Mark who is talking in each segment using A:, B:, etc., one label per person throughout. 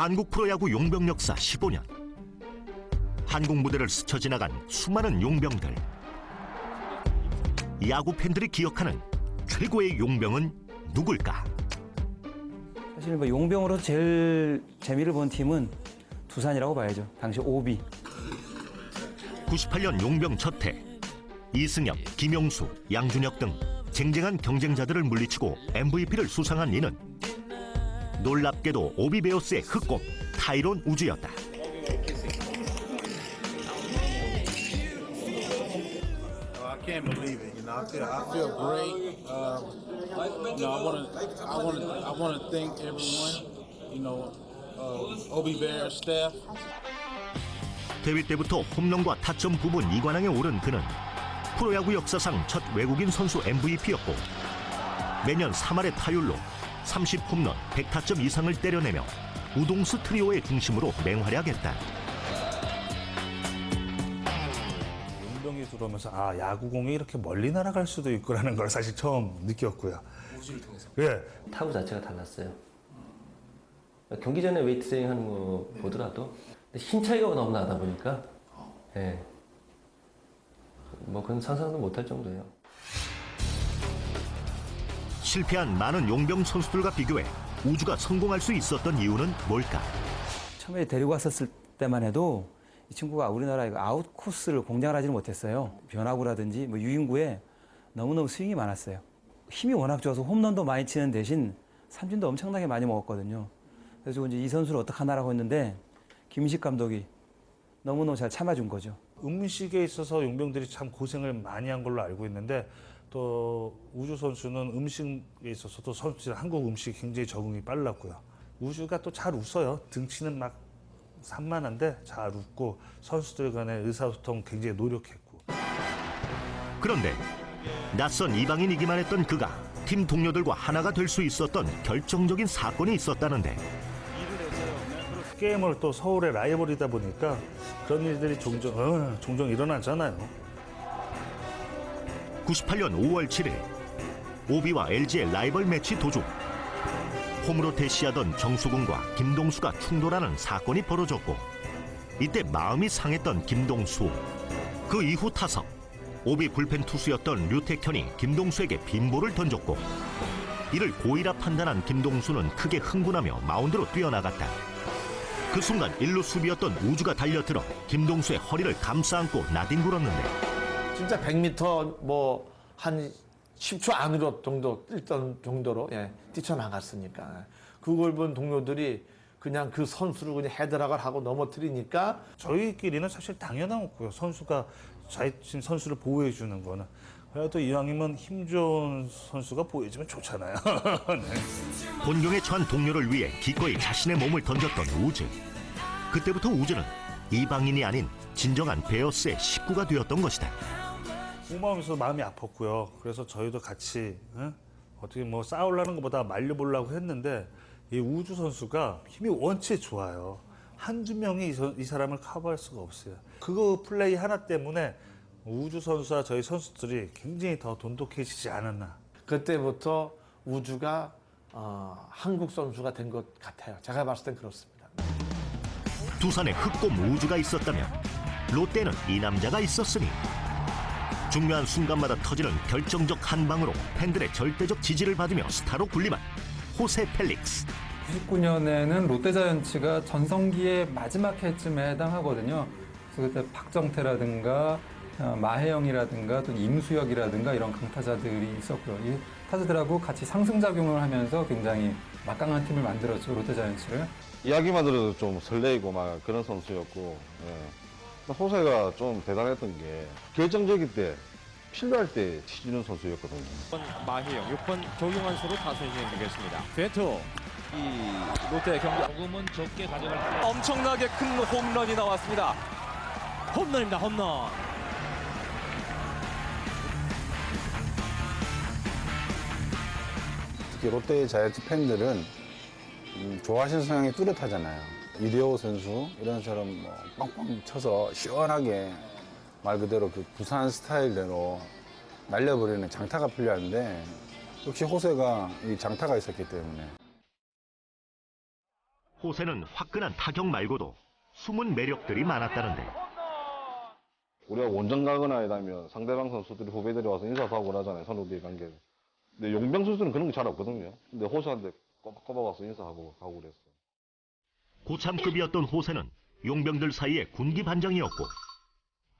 A: 한국 프로야구 용병 역사 15년. 한국 무대를 스쳐 지나간 수많은 용병들. 야구 팬들이 기억하는 최고의 용병은 누굴까?
B: 사실 뭐 용병으로 제일 재미를 본 팀은 두산이라고 봐야죠. 당시 오비.
A: 98년 용병 첫해 이승엽, 김용수, 양준혁 등 쟁쟁한 경쟁자들을 물리치고 MVP를 수상한 이는 놀랍게도 오비베어스의 흑곰 타이론 우주였다.
C: Oh, I can't believe it. You know, I feel I feel great. Um, you know, I want to I want to I want to thank everyone. You know, uh, Obi Bear staff.
A: 데뷔 때부터 홈런과 타점 부분 2관왕에 오른 그는 프로야구 역사상 첫 외국인 선수 MVP였고 매년 3할의 타율로 30홈런 100타점 이상을 때려내며 우동수 트리오의 중심으로 맹활약했다.
D: 용병이 들어오면서 아 야구공이 이렇게 멀리 날아갈 수도 있구라는 걸 사실 처음 느꼈고요. 우주를 통해서. 예.
E: 타구 자체가 달랐어요. 경기 전에 웨이트 트레이닝 하는 거 보더라도 근데 힘 차이가 너무 나다 보니까 예. 뭐 그건 상상도 못할 정도예요.
A: 실패한 많은 용병 선수들과 비교해 우주가 성공할 수 있었던 이유는 뭘까?
B: 처음에 데리고 왔었을 때만 해도 이 친구가 우리나라 아웃 코스를 공략을 하지는 못했어요. 변화구라든지 뭐 유인구에 너무너무 스윙이 많았어요. 힘이 워낙 좋아서 홈런도 많이 치는 대신 삼진도 엄청나게 많이 먹었거든요. 그래서 이제 이 선수를 어떻게 하나라고 했는데 김식 감독이 너무너무 잘 참아준 거죠.
D: 음식에 있어서 용병들이 참 고생을 많이 한 걸로 알고 있는데 또 우주 선수는 음식에 있어서도 선수들 한국 음식이 굉장히 적응이 빨랐고요. 우주가 또 잘 웃어요. 등치는 막 산만한데 잘 웃고 선수들 간의 의사소통 굉장히 노력했고
A: 그런데 낯선 이방인이기만 했던 그가 팀 동료들과 하나가 될 수 있었던 결정적인 사건이 있었다는데
D: 게임을 또 서울의 라이벌이다 보니까 그런 일들이 종종 어, 종종 일어나잖아요.
A: 98년 5월 7일 오비와 LG의 라이벌 매치 도중 홈으로 대시하던 정수근과 김동수가 충돌하는 사건이 벌어졌고 이때 마음이 상했던 김동수. 그 이후 타석 오비 불펜 투수였던 류택현이 김동수에게 빈볼을 던졌고 이를 고의라 판단한 김동수는 크게 흥분하며 마운드로 뛰어나갔다. 그 순간 일루 수비였던 우주가 달려들어 김동수의 허리를 감싸안고 나뒹굴었는데
F: 진짜 100m 뭐 한 10초 안으로 정도 뛰던 정도로 예, 뛰쳐나갔으니까 그걸 본 동료들이 그냥 그 선수를 그냥 헤드락을 하고 넘어뜨리니까
D: 저희끼리는 사실 당연한 거고요. 선수가 자신 선수를 보호해 주는 거는 그래도 이왕이면 힘 좋은 선수가 보여주면 좋잖아요. 네.
A: 곤경에 처한 동료를 위해 기꺼이 자신의 몸을 던졌던 우즈. 그때부터 우즈는 이방인이 아닌 진정한 베어스의 식구가 되었던 것이다.
D: 고마우면서 마음이 아팠고요. 그래서 저희도 같이 응? 어떻게 뭐 싸우려는 것보다 말려보려고 했는데 이 우주 선수가 힘이 원체 좋아요. 한두 명이 이, 사람을 커버할 수가 없어요. 그거 플레이 하나 때문에 우주 선수와 저희 선수들이 굉장히 더 돈독해지지 않았나.
F: 그때부터 우주가 어, 한국 선수가 된 것 같아요. 제가 봤을 땐 그렇습니다.
A: 두산에 흑곰 우주가 있었다면 롯데는 이 남자가 있었으니 중요한 순간마다 터지는 결정적 한 방으로 팬들의 절대적 지지를 받으며 스타로 군림한 호세 펠릭스.
G: 99년에는 롯데자이언츠가 전성기의 마지막 해쯤에 해당하거든요. 그래서 그때 박정태라든가 어, 마혜영이라든가 또 임수혁이라든가 이런 강타자들이 있었고요. 이 타자들하고 같이 상승작용을 하면서 굉장히 막강한 팀을 만들었죠, 롯데자이언츠를.
H: 이야기만 들어도 좀 설레이고 막 그런 선수였고 예. 호세가 좀 대단했던 게 결정적일 때 필요할 때 치주는 선수였거든요.
I: 6번 마혜영, 6번 조용환수로 타선이 진행되겠습니다. 베투 이 롯데 경기 조금은 적게 가져갈 엄청나게 큰 홈런이 나왔습니다. 홈런입니다. 홈런.
J: 특히 롯데 자이언츠 팬들은 음, 좋아하시는 성향이 뚜렷하잖아요. 이대호 선수 이런 사람 뭐 빵빵 쳐서 시원하게 말 그대로 그 부산 스타일대로 날려버리는 장타가 필요한데 역시 호세가 이 장타가 있었기 때문에
A: 호세는 화끈한 타격 말고도 숨은 매력들이 많았다는데
H: 우리가 원정 가거나 아니면 상대방 선수들이 후배들이 와서 인사도 하고 그러잖아요. 선후배 관계. 근데 용병 선수는 그런 게잘 없거든요. 근데 호수한테 꼬박꼬박 와서 인사하고 가고 그랬어.
A: 고참급이었던 호세는 용병들 사이의 군기 반장이었고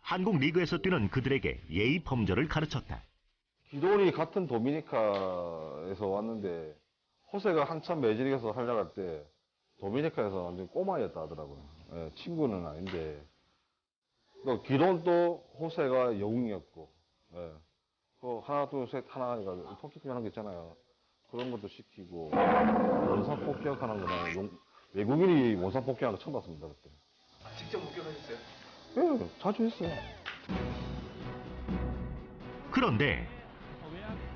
A: 한국 리그에서 뛰는 그들에게 예의 범절을 가르쳤다.
H: 기돈이 같은 도미니카에서 왔는데 호세가 한참 메이저리그에서 활약할 때 도미니카에서 완전 꼬마였다 하더라고요. 예, 친구는 아닌데 또 기돈도 호세가 영웅이었고 예. 그 하나 둘셋 하나 해가 토끼 하는 거 있잖아요. 그런 것도 시키고 원산 폭격하는 거나 용- 외국인이 원산 폭격하는 거 처음 봤습니다 그때. 직접 목격하셨어요? 예, 자주 했어요.
A: 그런데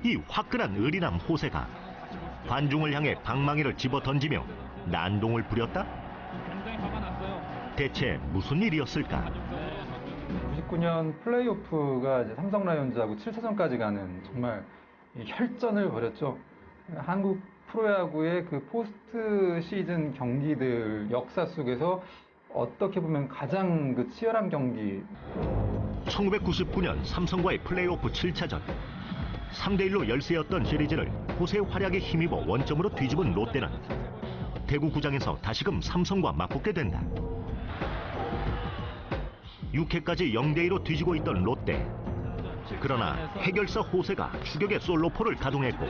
A: 이 화끈한 의리남 호세가 관중을 향해 방망이를 집어 던지며 난동을 부렸다?
I: 굉장히 화가 났어요.
A: 대체 무슨 일이었을까?
G: 99년 플레이오프가 이제 삼성 라이온즈하고 7차전까지 가는 정말 이 혈전을 벌였죠. 한국 프로야구의 그 포스트 시즌 경기들 역사 속에서 어떻게 보면 가장 그 치열한 경기.
A: 1999년 삼성과의 플레이오프 7차전. 3대1로 열세였던 시리즈를 호세의 활약에 힘입어 원점으로 뒤집은 롯데는 대구 구장에서 다시금 삼성과 맞붙게 된다. 6회까지 0대2로 뒤지고 있던 롯데 그러나 해결사 호세가 추격의 솔로포를 가동했고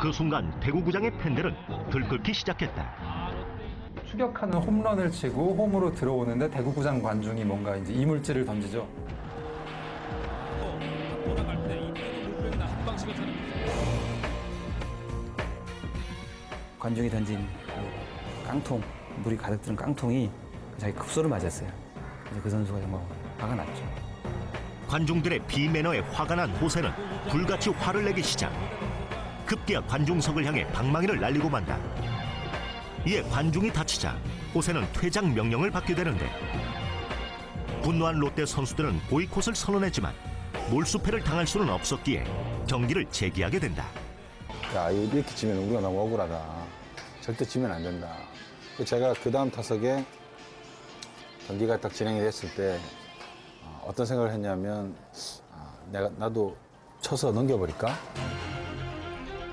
A: 그 순간 대구 구장의 팬들은 들끓기 시작했다.
G: 추격하는 홈런을 치고 홈으로 들어오는데 대구구장 관중이 뭔가 이제 이물질을 던지죠.
B: 관중이 던진 그 깡통, 물이 가득 든 깡통이 자기 급소를 맞았어요. 이제 그 선수가 정말 화가 났죠.
A: 관중들의 비매너에 화가 난 호세는 불같이 화를 내기 시작. 급기야 관중석을 향해 방망이를 날리고 만다. 이에 관중이 다치자 호세는 퇴장 명령을 받게 되는데 분노한 롯데 선수들은 보이콧을 선언했지만 몰수패를 당할 수는 없었기에 경기를 재개하게 된다.
J: 야, 이렇게 지면 우리가 너무 억울하다. 절대 지면 안 된다. 그 제가 그 다음 타석에 경기가 딱 진행이 됐을 때 어, 어떤 생각을 했냐면 아, 내가 나도 쳐서 넘겨버릴까?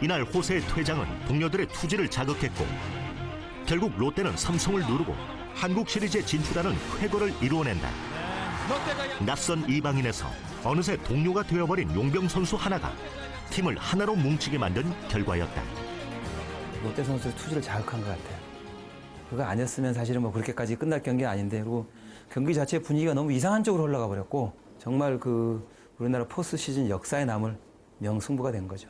A: 이날 호세의 퇴장은 동료들의 투지를 자극했고 결국 롯데는 삼성을 누르고 한국 시리즈에 진출하는 쾌거를 이루어낸다. 낯선 이방인에서 어느새 동료가 되어버린 용병 선수 하나가 팀을 하나로 뭉치게 만든 결과였다.
B: 롯데 선수의 투지를 자극한 것 같아요. 그거 아니었으면 사실은 뭐 그렇게까지 끝날 경기는 아닌데 그리고 경기 자체 분위기가 너무 이상한 쪽으로 흘러가 버렸고 정말 그 우리나라 포스트 시즌 역사에 남을 명승부가 된 거죠.